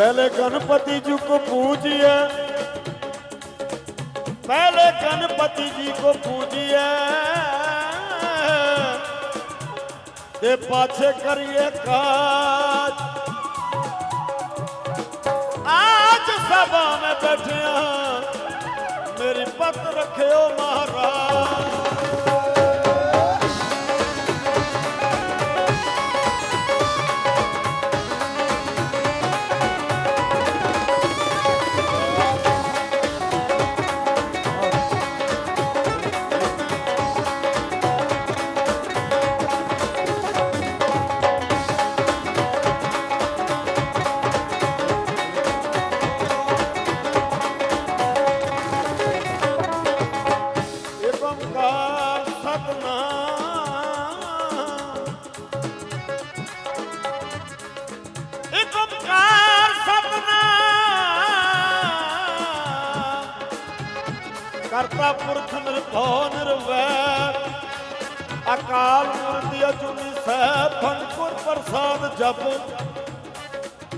ਪਹਿਲੇ ਗਣਪਤੀ ਜੀ ਕੋ ਪੂਜੀਏ ਪਹਿਲੇ ਗਣਪਤੀ ਜੀ ਕੋ ਪੂਜੀਏ ਤੇ ਪਾਛੇ ਕਰੀਏ ਕਾਜ। ਆਜ ਸਭਾ ਮੈਂ ਬੈਠਿਆ, ਮੇਰੀ ਪੱਤ ਰੱਖਿਓ ਮਹਾਰਾਜ। ਮੂਰਤਿ ਅਜੂਨੀ ਸਹਿਬ ਪ੍ਰਸਾਦ ਜਪ।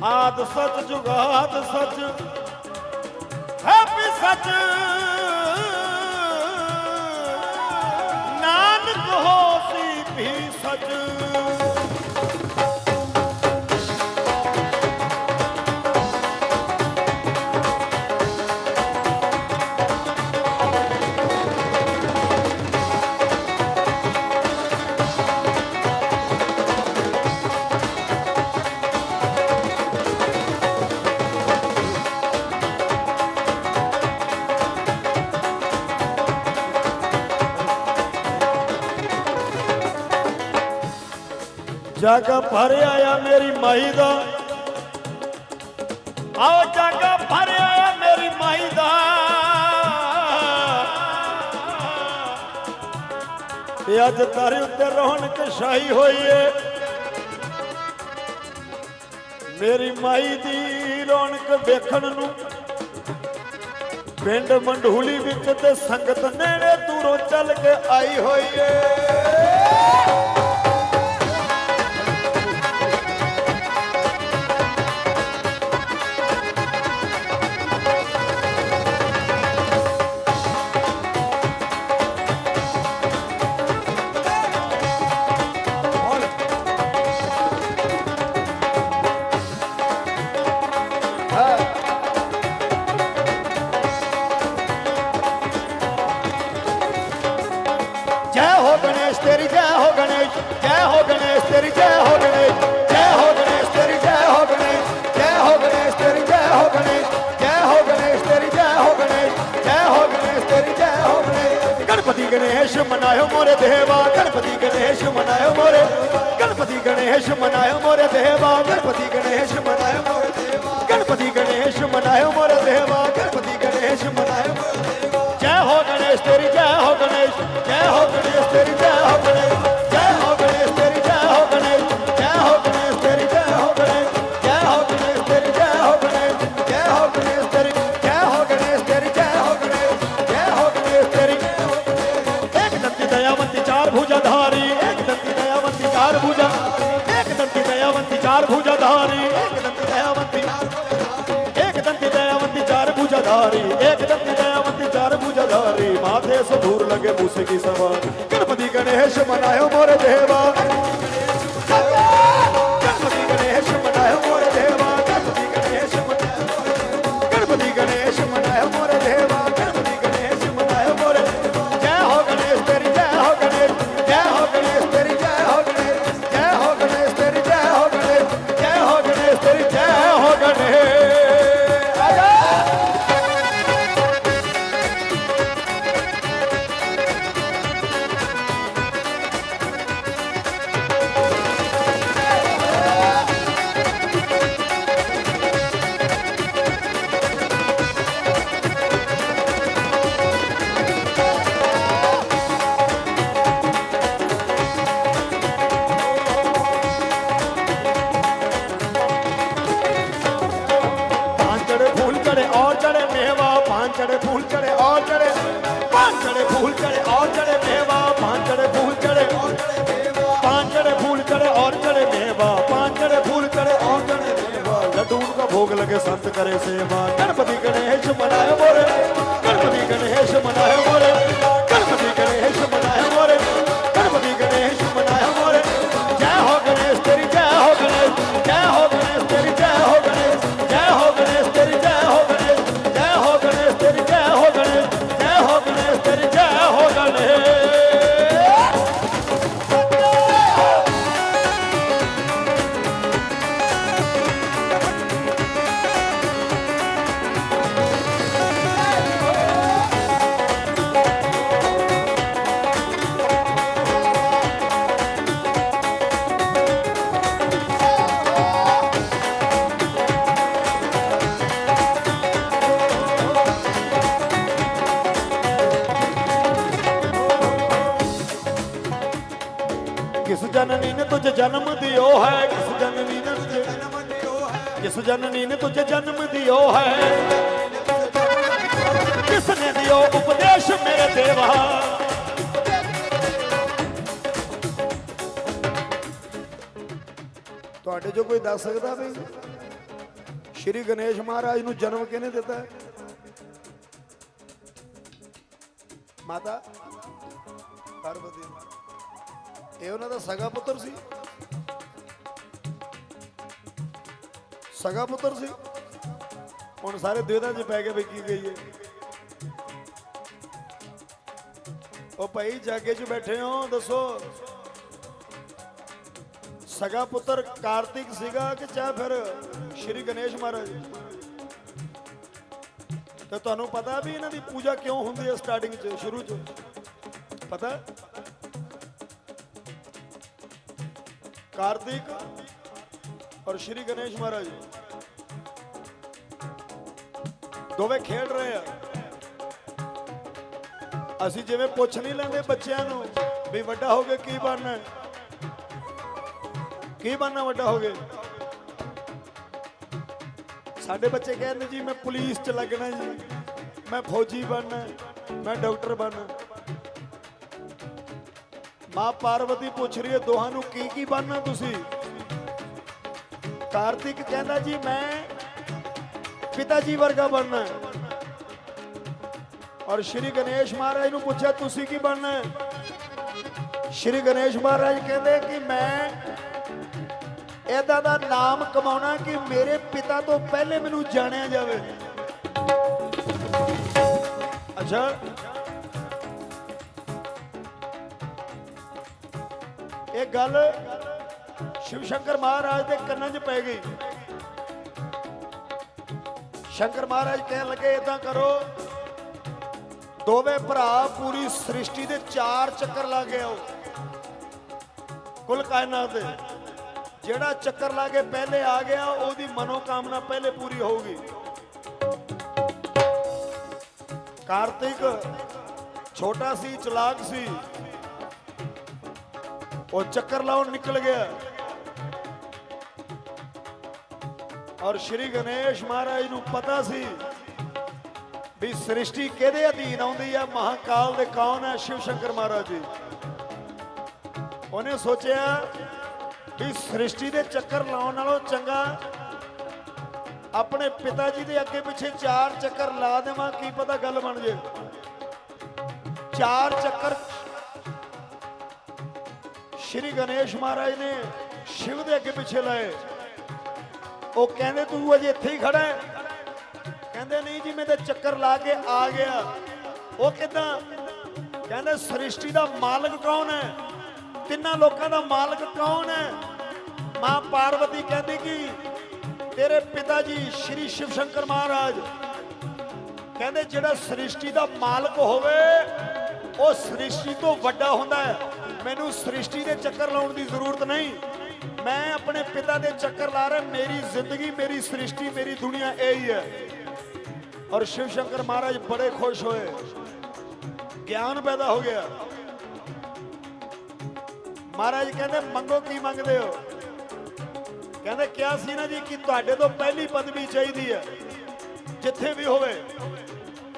ਆਦ ਸਚ ਜੁਗਾਦ ਸਚ। ਹੈਪੀ ਸਚ। ਨਾਨਕ ਹੋਸੀ ਵੀ ਸਚ। ਜਗ ਭਰ ਆਇਆ ਮੇਰੀ ਮਾਈ ਦਾ। ਆਓ ਜਗ ਭਰ ਆਇਆ ਮੇਰੀ ਮਾਈ ਦਾ। ਤੇ ਅੱਜ ਤਾਰੇ ਉੱਤੇ ਰੌਣਕ ਛਾਈ ਹੋਈ ਏ। ਮੇਰੀ ਮਾਈ ਦੀ ਰੌਣਕ ਵੇਖਣ ਨੂੰ ਪਿੰਡ ਮੰਡੂਲੀ ਵਿੱਚ ਤੇ ਸੰਗਤ ਨੇੜੇ ਦੂਰੋਂ ਚੱਲ ਕੇ ਆਈ ਹੋਈ ਏ। ਮਨਾਇਓ ਮੋਰੇ ਦੇਵਾ, ਗਣਪਤੀ ਗਣੇਸ਼ ਮਨਾਇਓ ਮੋਰੇ, ਗਣਪਤੀ ਗਣੇਸ਼ ਮਨਾਇਓ ਮੋਰੇ ਦੇਵਾ, ਗਣਪਤੀ ਗਣੇਸ਼ ਮਨਾਇਓ ਮੋਰੇ ਦੇਵਾ, ਗਣਪਤੀ ਗਣੇਸ਼ ਮਨਾਇਓ ਮੋਰੇ ਦੇਵਾ, ਗਣਪਤੀ ਗਣੇਸ਼ ਮਨਾਇਓ ਮੋਰੇ ਦੇਵਾ। ਜੈ ਹੋ ਗਣੇਸ਼ ਤੇਰੀ, ਜੈ ਹੋ ਗਣੇਸ਼, ਜੈ ਹੋ ਗਣੇਸ਼ ਤੇਰੀ, ਜੈ ਹੋ ਗਣੇਸ਼। चार भुजाधारी एक दंती दयावंती चार भुजाधारी माथे से दूर लगे मूसे की सवार गणपति गणेश मनायो मोरे देवा ਚੜੇ ਫੂਲ ਚੜੇ ਔਰ ਚੜੇ ਪਾਂ ਚੜੇ ਫੂਲ ਚੜੇ ਔਰ ਚੜੇ ਮੇਵਾ ਪਾਂ ਚੜੇ ਫੂਲ ਚੜੇ ਔਰ ਚੜੇ ਮੇਵਾ ਪਾਂ ਚੜੇ ਫੂਲ ਚੜੇ ਔਰ ਚੜੇ ਮੇਵਾ ਪਾਂ ਚੜੇ ਫੂਲ ਚੜੇ ਔਰ ਚੜੇ ਮੇਵਾ ਲਡੂਨ ਦਾ ਭੋਗ ਲਗੇ ਸੰਤ ਕਰੇ ਸੇਵਾ ਗਣਪਤੀ ਗਣੇਸ਼ ਮਨਾਏ ਮੋਰੇ ਗਣਪਤੀ ਗਣੇਸ਼ ਮਨਾਏ ਮੋਰੇ ਜਨਮ ਦਿਓ ਹੈ, ਕਿਸ ਜਨਨੀ ਨੇ ਤੁਝ? ਕਿਸ ਜਨਨੀ ਨੇ ਤੁਝ ਜਨਮ ਦਿਓ ਹੈ? ਕਿਸ ਨੇ ਦਿਓ ਉਪਦੇਸ਼ ਮੇਰੇ ਦੇਵਾ? ਤੁਹਾਡੇ ਜੋ ਕੋਈ ਦੱਸ ਸਕਦਾ ਵੀ ਸ਼੍ਰੀ ਗਣੇਸ਼ ਮਹਾਰਾਜ ਨੂੰ ਜਨਮ ਕਿਹਨੇ ਦਿੱਤਾ? ਹੈ? ਮਾਤਾ। ਪਾਰਵਤੀ ਇਹ ਉਹਨਾਂ ਦਾ ਸਗਾ ਪੁੱਤਰ ਸੀ? ਸਗਾ ਪੁੱਤਰ ਸੀ। ਹੁਣ ਸਾਰੇ ਦੁਵਿਧਾ 'ਚ ਪੈ ਗਏ ਵੀ ਕੀ ਗਈ ਹੈ ਉਹ ਭਾਈ ਜਾਗੇ 'ਚ ਬੈਠੇ ਹੋ, ਦੱਸੋ। ਸਗਾ ਪੁੱਤਰ ਕਾਰਤਿਕ ਸੀਗਾ ਕਿ ਚਾਹ ਫਿਰ ਸ਼੍ਰੀ ਗਣੇਸ਼ ਮਹਾਰਾਜ? ਤੇ ਤੁਹਾਨੂੰ ਪਤਾ ਵੀ ਇਹਨਾਂ ਦੀ ਪੂਜਾ ਕਿਉਂ ਹੁੰਦੀ ਹੈ ਸਟਾਰਟਿੰਗ 'ਚ, ਸ਼ੁਰੂ 'ਚ? ਪਤਾ? ਕਾਰਤਿਕ ਔਰ ਸ਼੍ਰੀ ਗਣੇਸ਼ ਮਹਾਰਾਜ, ਦੋਵੇਂ ਖੇਡ ਰਹੇ ਆ। ਅਸੀਂ ਜਿਵੇਂ ਪੁੱਛ ਨਹੀਂ ਲੈਂਦੇ ਬੱਚਿਆਂ ਨੂੰ ਵੀ ਵੱਡਾ ਹੋ ਕੇ ਕੀ ਬਣਨਾ ਕੀ ਬਣਨਾ ਵੱਡਾ ਹੋ ਕੇ? ਸਾਡੇ ਬੱਚੇ ਕਹਿੰਦੇ ਜੀ, ਮੈਂ ਪੁਲਿਸ 'ਚ ਲੱਗਣਾ ਜੀ। ਮੈਂ ਫੌਜੀ ਬਣਨਾ ਮੈਂ ਡਾਕਟਰ ਬਣਨਾ ਮਾਂ ਪਾਰਵਤੀ ਪੁੱਛ ਰਹੀ ਹੈ, ਦੋਹਾਂ ਨੂੰ ਕੀ ਕੀ ਬਣਨਾ ਤੁਸੀਂ? ਕਾਰਤਿਕ ਕਹਿੰਦਾ ਜੀ, ਮੈਂ ਪਿਤਾ ਜੀ ਵਰਗਾ ਬਣਨਾ ਔਰ ਸ਼੍ਰੀ ਗਣੇਸ਼ ਮਹਾਰਾਜ ਨੂੰ ਪੁੱਛਿਆ, ਤੁਸੀਂ ਕੀ ਬਣਨਾ ਸ਼੍ਰੀ ਗਣੇਸ਼ ਮਹਾਰਾਜ ਕਹਿੰਦੇ ਕਿ ਮੈਂ ਇਹਦਾ ਦਾ ਨਾਮ ਕਮਾਉਣਾ ਕਿ ਮੇਰੇ ਪਿਤਾ ਤੋਂ ਪਹਿਲੇ ਮੈਨੂੰ ਜਾਣਿਆ ਜਾਵੇ। ਅੱਛਾ। ਇਹ ਗੱਲ ਸ਼ਿਵ ਸ਼ੰਕਰ ਮਹਾਰਾਜ ਦੇ ਕੰਨਾਂ 'ਚ ਪੈ ਗਈ। ਸ਼ੰਕਰ ਮਹਾਰਾਜ ਕਹਿਣ ਲੱਗੇ ਇਦਾਂ ਕਰੋ, ਦੋਵੇਂ ਭਰਾ ਪੂਰੀ ਸ੍ਰਿਸ਼ਟੀ ਦੇ ਚਾਰ ਚੱਕਰ ਲਾ ਕੇ ਆਓ, ਕੁੱਲ ਕਾਇਨਾਤ ਦੇ। ਜਿਹੜਾ ਚੱਕਰ ਲਾ ਕੇ ਪਹਿਲੇ ਆ ਗਿਆ, ਉਹਦੀ ਮਨੋਕਾਮਨਾ ਪਹਿਲੇ ਪੂਰੀ ਹੋਊਗੀ। ਕਾਰਤਿਕ ਛੋਟਾ ਸੀ, ਚਲਾਕ ਸੀ, ਉਹ ਚੱਕਰ ਲਾਉਣ ਨਿਕਲ ਗਿਆ। ਔਰ ਸ਼੍ਰੀ ਗਣੇਸ਼ ਮਹਾਰਾਜ ਨੂੰ ਪਤਾ ਸੀ ਵੀ ਸ੍ਰਿਸ਼ਟੀ ਕਿਹਦੇ ਅਧੀਨ ਆਉਂਦੀ ਹੈ ਮਹਾਕਾਲ ਦੇ ਕੌਣ ਹੈ ਸ਼ਿਵ ਸ਼ੰਕਰ ਮਹਾਰਾਜ ਜੀ? ਉਹਨੇ ਸੋਚਿਆ ਵੀ ਸ੍ਰਿਸ਼ਟੀ ਦੇ ਚੱਕਰ ਲਾਉਣ ਨਾਲੋਂ ਚੰਗਾ ਆਪਣੇ ਪਿਤਾ ਜੀ ਦੇ ਅੱਗੇ ਪਿੱਛੇ ਚਾਰ ਚੱਕਰ ਲਾ ਦੇਵਾਂ, ਕੀ ਪਤਾ ਗੱਲ ਬਣ ਜੇ। ਚਾਰ ਚੱਕਰ ਸ਼੍ਰੀ ਗਣੇਸ਼ ਮਹਾਰਾਜ ਨੇ ਸ਼ਿਵ ਦੇ ਅੱਗੇ ਪਿੱਛੇ ਲਾਏ। ਉਹ ਕਹਿੰਦੇ ਤੂੰ ਅਜੇ ਇੱਥੇ ਹੀ ਖੜਾ ਹੈ। ਕਹਿੰਦੇ ਨਹੀਂ ਜੀ, ਮੈਂ ਤਾਂ ਚੱਕਰ ਲਾ ਕੇ ਆ ਗਿਆ। ਉਹ ਕਿਦਾਂ? ਕਹਿੰਦੇ ਸ੍ਰਿਸ਼ਟੀ ਦਾ ਮਾਲਕ ਕੌਣ ਹੈ? ਤਿੰਨਾਂ ਲੋਕਾਂ ਦਾ ਮਾਲਕ ਕੌਣ ਹੈ? ਮਾਂ ਪਾਰਵਤੀ ਕਹਿੰਦੀ ਕਿ ਤੇਰੇ ਪਿਤਾ ਜੀ ਸ਼੍ਰੀ ਸ਼ਿਵ ਸ਼ੰਕਰ ਮਹਾਰਾਜ। ਕਹਿੰਦੇ ਜਿਹੜਾ ਸ੍ਰਿਸ਼ਟੀ ਦਾ ਮਾਲਕ ਹੋਵੇ, ਉਹ ਸ੍ਰਿਸ਼ਟੀ ਤੋਂ ਵੱਡਾ ਹੁੰਦਾ ਹੈ। ਮੈਨੂੰ ਸ੍ਰਿਸ਼ਟੀ ਦੇ ਚੱਕਰ ਲਾਉਣ ਦੀ ਜ਼ਰੂਰਤ ਨਹੀਂ। ਮੈਂ ਆਪਣੇ ਪਿਤਾ ਦੇ ਚੱਕਰ ਲਾ ਰਿਹਾ, ਮੇਰੀ ਜ਼ਿੰਦਗੀ, ਮੇਰੀ ਸ੍ਰਿਸ਼ਟੀ, ਮੇਰੀ ਦੁਨੀਆ ਇਹ ਹੀ। ਹੈ ਔਰ ਸ਼ਿਵ ਸ਼ੰਕਰ ਮਹਾਰਾਜ ਬੜੇ ਖੁਸ਼ ਹੋਏ। ਗਿਆਨ ਪੈਦਾ ਹੋ ਗਿਆ। ਮਹਾਰਾਜ ਕਹਿੰਦੇ, ਮੰਗੋ ਕੀ ਮੰਗਦੇ ਹੋ? ਕਹਿੰਦੇ, ਕਿਹਾ ਸੀ ਨਾ ਜੀ ਕਿ ਤੁਹਾਡੇ ਤੋਂ ਪਹਿਲੀ ਪਦਵੀ ਚਾਹੀਦੀ ਹੈ। ਜਿੱਥੇ ਵੀ ਹੋਵੇ,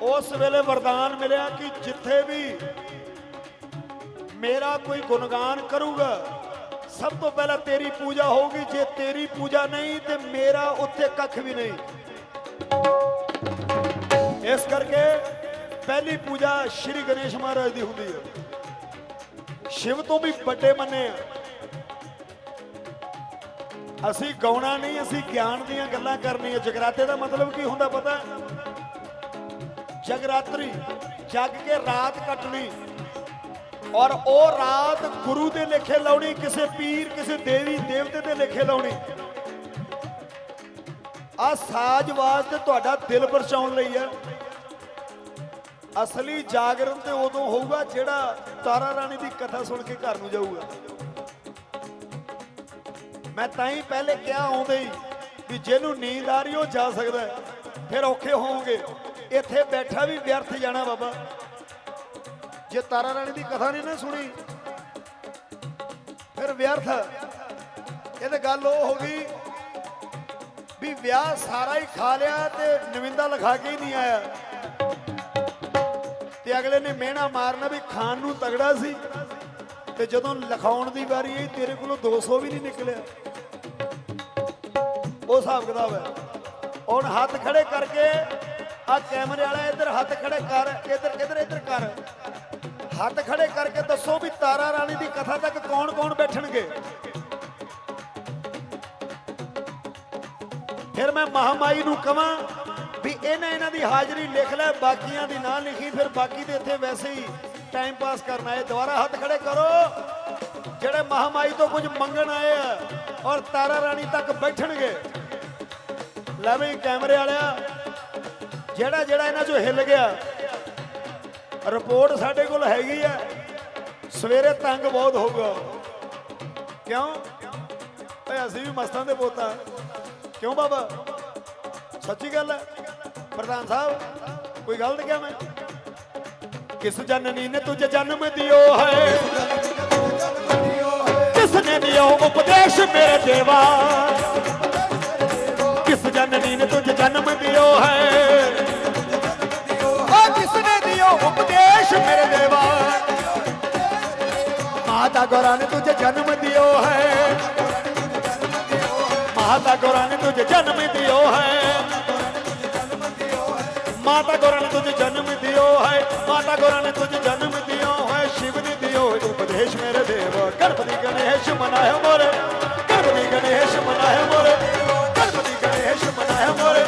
ਉਸ ਵੇਲੇ ਵਰਦਾਨ ਮਿਲਿਆ ਕਿ ਜਿੱਥੇ ਵੀ ਮੇਰਾ ਕੋਈ ਗੁਣਗਾਨ ਕਰੂਗਾ ਸਭ ਤੋਂ ਪਹਿਲਾਂ ਤੇਰੀ ਪੂਜਾ ਹੋਊਗੀ, ਜੇ ਤੇਰੀ ਪੂਜਾ ਨਹੀਂ ਤੇ ਮੇਰਾ ਉੱਥੇ ਕੱਖ ਵੀ ਨਹੀਂ। ਇਸ ਕਰਕੇ ਪਹਿਲੀ ਪੂਜਾ ਸ਼੍ਰੀ ਗਣੇਸ਼ ਮਹਾਰਾਜ ਦੀ ਹੁੰਦੀ ਹੈ। ਸ਼ਿਵ ਤੋਂ ਵੀ ਵੱਡੇ ਮੰਨੇ ਆ। ਅਸੀਂ ਗਾਉਣਾ ਨਹੀਂ, ਅਸੀਂ ਗਿਆਨ ਦੀਆਂ ਗੱਲਾਂ ਕਰਨੀਆਂ। ਜਗਰਾਤੇ ਦਾ ਮਤਲਬ ਕੀ ਹੁੰਦਾ ਪਤਾ? ਜਗਰਾਤਰੀ ਜਗ ਕੇ ਰਾਤ ਕੱਟਣੀ। ਔਰ ਉਹ ਰਾਤ ਗੁਰੂ ਦੇ ਲੇਖੇ ਲਾਉਣੀ, ਕਿਸੇ ਪੀਰ, ਕਿਸੇ ਦੇਵੀ, ਦੇਵਤੇ ਦੇ ਲੇਖੇ ਲਾਉਣੀ। ਆ ਸਾਜ ਵਾਸਤੇ ਤੁਹਾਡਾ ਦਿਲ ਪਰਚਾਉਣ ਲਈ ਹੈ। ਅਸਲੀ ਜਾਗਰਣ ਤੇ ਉਦੋਂ ਹੋਊਗਾ ਜਿਹੜਾ ਤਾਰਾ ਰਾਣੀ ਦੀ ਕਥਾ ਸੁਣ ਕੇ ਘਰ ਨੂੰ ਜਾਊਗਾ। ਮੈਂ ਤਾਂ ਹੀ ਪਹਿਲੇ ਕਿਹਾ ਆਉਂਦੇ ਹੀ ਵੀ ਜਿਹਨੂੰ ਨੀਂਦ ਆ ਰਹੀ ਉਹ ਜਾ ਸਕਦਾ ਫਿਰ ਔਖੇ ਹੋਵੋਗੇ। ਇੱਥੇ ਬੈਠਾ ਵੀ ਵਿਅਰਥ ਜਾਣਾ ਬਾਬਾ। ਜੇ ਤਾਰਾ ਰਾਣੀ ਦੀ ਕਥਾ ਨਹੀਂ ਨਾ ਸੁਣੀ, ਫਿਰ ਵਿਅਰਥ। ਇਹ ਤਾਂ ਗੱਲ ਉਹ ਹੋ ਗਈ ਵੀ ਵਿਆਹ ਸਾਰਾ ਹੀ ਖਾ ਲਿਆ ਤੇ ਨਵਿੰਦਾ ਲਿਖਾ ਕੇ ਹੀ ਨਹੀਂ ਆਇਆ। ਤੇ ਅਗਲੇ ਨੇ ਮਿਹਣਾ ਮਾਰਨਾ ਵੀ ਖਾਣ ਨੂੰ ਤਗੜਾ ਸੀ। ਤੇ ਜਦੋਂ ਲਿਖਾਉਣ ਦੀ ਵਾਰੀ ਆਈ, ਤੇਰੇ ਕੋਲੋਂ 200 ਵੀ ਨਹੀਂ ਨਿਕਲਿਆ। ਉਹ ਹਿਸਾਬ ਕਿਤਾਬ ਹੈ। ਹੁਣ ਹੱਥ ਖੜੇ ਕਰਕੇ ਆ ਕੈਮਰੇ ਵਾਲਾ ਇੱਧਰ ਹੱਥ ਖੜੇ ਕਰ, ਇੱਧਰ ਇੱਧਰ ਇੱਧਰ ਕਰ। ਹੱਥ ਖੜੇ ਕਰਕੇ ਦੱਸੋ ਵੀ ਤਾਰਾ ਰਾਣੀ ਦੀ ਕਥਾ ਤੱਕ ਕੌਣ ਕੌਣ ਬੈਠਣਗੇ? ਫਿਰ ਮੈਂ ਮਹਾਮਾਈ ਨੂੰ ਕਵਾਂ ਵੀ ਇਹਨੇ ਇਹਨਾਂ ਦੀ ਹਾਜ਼ਰੀ ਲਿਖ ਲੈ, ਬਾਕੀਆਂ ਦੀ ਨਾ ਲਿਖੀ, ਫਿਰ ਬਾਕੀ ਦੇ ਇੱਥੇ ਵੈਸੇ ਹੀ ਟਾਈਮ ਪਾਸ ਕਰਨ ਆਏ। ਦੁਬਾਰਾ ਹੱਥ ਖੜੇ ਕਰੋ। ਜਿਹੜੇ ਮਹਾਮਾਈ ਤੋਂ ਕੁਝ ਮੰਗਣ ਆਏ ਆ ਔਰ ਤਾਰਾ ਰਾਣੀ ਤੱਕ ਬੈਠਣਗੇ। ਲੈ ਵੀ ਕੈਮਰੇ ਵਾਲਿਆ, ਜਿਹੜਾ ਜਿਹੜਾ ਇਹਨਾਂ ਚੋਂ ਹਿੱਲ ਗਿਆ ਰਿਪੋਰਟ ਸਾਡੇ ਕੋਲ ਹੈਗੀ ਆ ਸਵੇਰੇ ਤੰਗ ਬਹੁਤ ਹੋਊਗਾ। ਕਿਉਂ? ਓਏ, ਅਸੀਂ ਵੀ ਮਸਤਾਂ ਦੇ ਪੋਤਾ ਕਿਉਂ ਬਾਬਾ? ਸੱਚੀ ਗੱਲ ਹੈ। ਪ੍ਰਧਾਨ ਸਾਹਿਬ, ਕੋਈ ਗੱਲ ਨਹੀਂ ਕਿਹਾ ਮੈਂ? ਕਿਸ ਜਨਨੀ ਨੇ ਤੁਝ ਜਨਮ ਦਿਓ ਹੈ? ਕਿਸ ਨੇ ਦਿਓ ਉਪਦੇਸ਼ ਮੇਰੇ ਦੇਵਾ? ਕਿਸ ਜਨਨੀ ਨੇ ਤੁਝ ਜਨਮ ਦਿਓ ਹੈ? ਮਾਤਾ ਗੌਰਾ ਨੇ ਤੁਝ ਜਨਮ ਦਿਓ ਹੈ। ਮਾਤਾ ਗੌਰਾ ਨੇ ਤੁਝ ਜਨਮ ਦਿਓ ਹੈ। ਮਾਤਾ ਗੌਰਾ ਨੇ ਤੁਝ ਜਨਮ ਦਿਓ ਹੈ। ਮਾਤਾ ਗੌਰਾ ਨੇ ਤੁਝ ਜਨਮ ਦਿਓ ਹੈ। ਸ਼ਿਵ ਨੇ ਦਿਓ ਉਪਦੇਸ਼ ਮੇਰੇ ਦੇਵ। ਗਣਪਤੀ ਗਣੇਸ਼ ਮਨਾਏ ਮੋਰੇ। ਗਣਪਤੀ ਗਣੇਸ਼ ਮਨਾਏ ਮੋਰੇ। ਗਣਪਤੀ ਗਣੇਸ਼ ਮਨਾਏ ਮੋਰੇ।